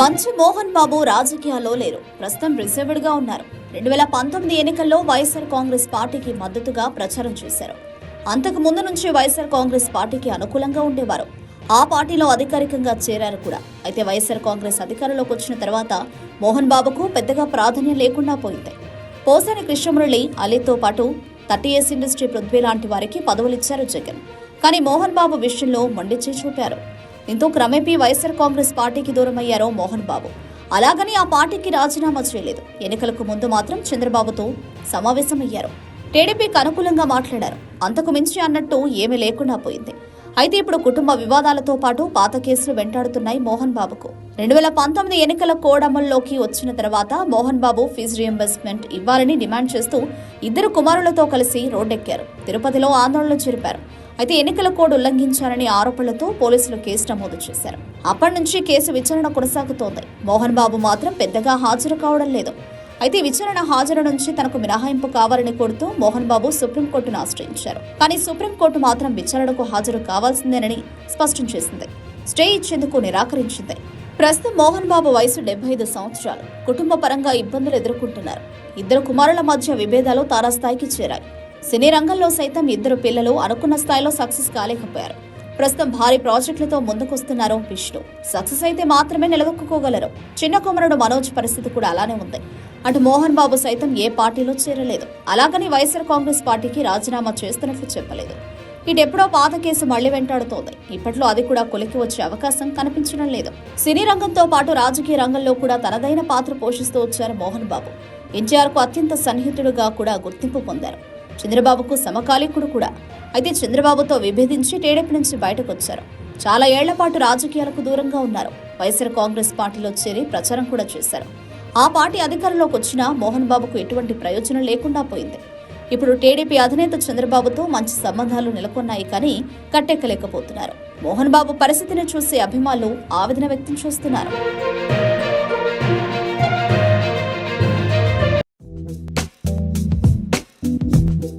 మంచి మోహన్ బాబు రాజకీయాల్లో లేరు. ప్రస్తుతం రిజర్వ్డ్గా ఉన్నారు. రెండు వేల పంతొమ్మిది ఎన్నికల్లో వైఎస్ఆర్ కాంగ్రెస్ పార్టీకి మద్దతుగా ప్రచారం చేశారు. అంతకు ముందు నుంచి వైఎస్ఆర్ కాంగ్రెస్ పార్టీకి అనుకూలంగా ఉండేవారు. ఆ పార్టీలో అధికారికంగా చేరారు కూడా. అయితే వైఎస్ఆర్ కాంగ్రెస్ అధికారంలోకి వచ్చిన తర్వాత మోహన్ బాబుకు పెద్దగా ప్రాధాన్యం లేకుండా పోయింది. పోసాని కృష్ణమురళి అలీతో పాటు థర్టీ ఇయర్స్ ఇండస్ట్రీ పృథ్వీ లాంటి వారికి పదవులిచ్చారు జగన్. కానీ మోహన్ బాబు విషయంలో మొండిచే చూపారు. దీంతో క్రమేపీ వైఎస్ఆర్ కాంగ్రెస్ పార్టీకి దూరమయ్యారు మోహన్ బాబు. అలాగని ఆ పార్టీకి రాజీనామా చేయలేదు. ఎన్నికలకు ముందు మాత్రం చంద్రబాబుతో సమావేశమయ్యారు. టీడీపీకి అనుకూలంగా మాట్లాడారు. అంతకు మించి అన్నట్టు ఏమీ లేకుండా పోయింది. అయితే ఇప్పుడు కుటుంబ వివాదాలతో పాటు పాత కేసులు వెంటాడుతున్నాయి మోహన్ బాబుకు. రెండు వేల పంతొమ్మిది ఎన్నికల కోడ్ అమల్లోకి వచ్చిన తర్వాత మోహన్ బాబు ఫీజు రియంబర్స్మెంట్ ఇవ్వాలని డిమాండ్ చేస్తూ ఇద్దరు కుమారులతో కలిసి రోడ్డెక్కారు. తిరుపతిలో ఆందోళన జరిపారు. అయితే ఎన్నికల కోడ్ ఉల్లంఘించారని ఆరోపణలతో పోలీసులు కేసు నమోదు చేశారు. అప్పటి నుంచి కేసు విచారణ కొనసాగుతోంది. మోహన్ బాబు మాత్రం పెద్దగా హాజరు కావడం లేదు. అయితే విచారణ హాజరు నుంచి తనకు మినహాయింపు కావాలని కోరుతూ మోహన్ బాబు సుప్రీంకోర్టును ఆశ్రయించారు. కానీ సుప్రీంకోర్టు మాత్రం విచారణకు హాజరు కావాల్సిందేనని స్పష్టం చేసింది. స్టే ఇచ్చేందుకు నిరాకరించింది. ప్రస్తుతం మోహన్ బాబు వయసు డెబ్బై ఐదు సంవత్సరాలు. కుటుంబ పరంగా ఇబ్బందులు ఎదుర్కొంటున్నారు. ఇద్దరు కుమారుల మధ్య విభేదాలు తారాస్థాయికి చేరాయి. సినీ రంగంలో సైతం ఇద్దరు పిల్లలు అనుకున్న స్థాయిలో సక్సెస్ కాలేకపోయారు. ప్రస్తుతం భారీ ప్రాజెక్టులతో ముందుకొస్తున్నారు విష్ణు. సక్సెస్ అయితే మాత్రమే నిలదొక్కుకోగలరు. చిన్న కుమారుడు మనోజ్ పరిస్థితి కూడా అలానే ఉంది. అటు మోహన్ బాబు సైతం ఏ పార్టీలో చేరలేదు. అలాగని వైఎస్ఆర్ కాంగ్రెస్ పార్టీకి రాజీనామా చేస్తున్నట్లు చెప్పలేదు. ఇటెప్పుడో పాత కేసు మళ్ళీ వెంటాడుతోంది. ఇప్పట్లో అది కూడా కొలికి వచ్చే అవకాశం కనిపించడం లేదు. సినీ రంగంతో పాటు రాజకీయ రంగంలో కూడా తనదైన పాత్ర పోషిస్తూ వచ్చారు మోహన్ బాబు. ఎన్టీఆర్కు అత్యంత సన్నిహితుడుగా కూడా గుర్తింపు పొందారు. చంద్రబాబుకు సమకాలీకుడు కూడా. అయితే చంద్రబాబుతో విభేదించి టీడీపీ నుంచి బయటకు వచ్చారు చాలా ఏళ్ళ పాటు రాజకీయాలకు దూరంగా ఉన్నారు. వైఎస్ఆర్ కాంగ్రెస్ పార్టీలో చేరి ప్రచారం కూడా చేశారు. ఆ పార్టీ అధికారంలోకి వచ్చినా మోహన్ బాబుకు ఎటువంటి ప్రయోజనం లేకుండా పోయింది. ఇప్పుడు టీడీపీ అధినేత చంద్రబాబుతో మంచి సంబంధాలు నెలకొన్నాయి కానీ కట్టెక్కలేకపోతున్నారు. మోహన్ బాబు పరిస్థితిని చూసి అభిమానులు ఆవేదన వ్యక్తం చేస్తున్నారు.